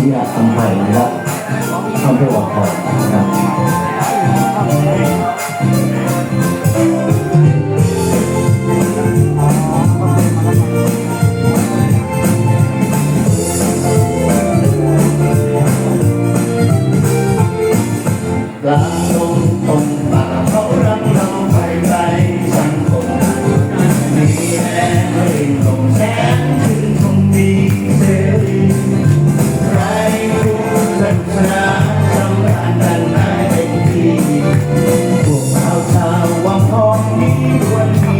ที่อาทำให้ะครัทำเพื่อหวังผลนะครับรัก one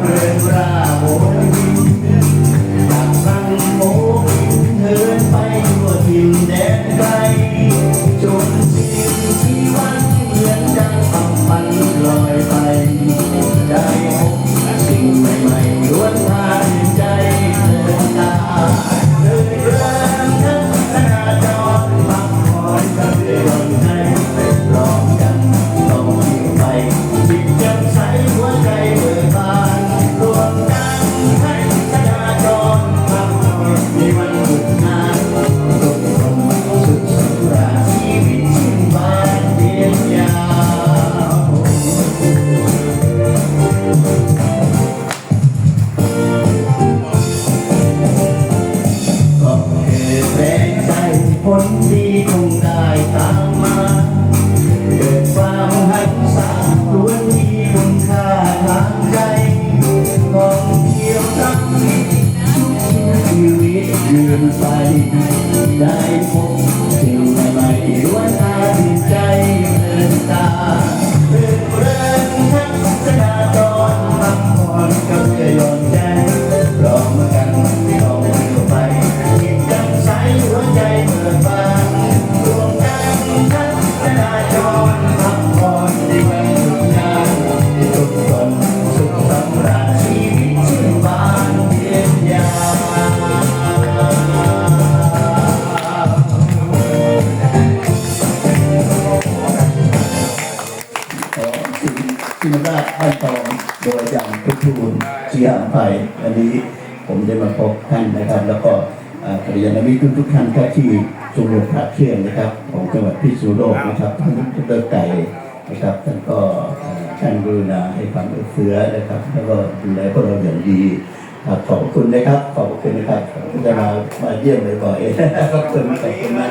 Добре, браво. ขั้นตอนโดยอย่างทุกทูลเชียร์ไปอันนี้ผมได้มาพบท่านนะครับ แล้วก็ปริยานมิตรทุกท่านก็ที่ชมรมพระเครื่องนะครับ ของจังหวัดพิษณุโลกนะครับท่านทุกท่านไก่นะครับท่านก็ท่านกรุณาให้ความเอื้อเฟื้อนะครับ แล้วก็ดูแลพวกเราอย่างดีขอบคุณนะครับขอบคุณนะครับจะมามาเยี่ยมบ่อยๆขอบคุณขอบคุณมาก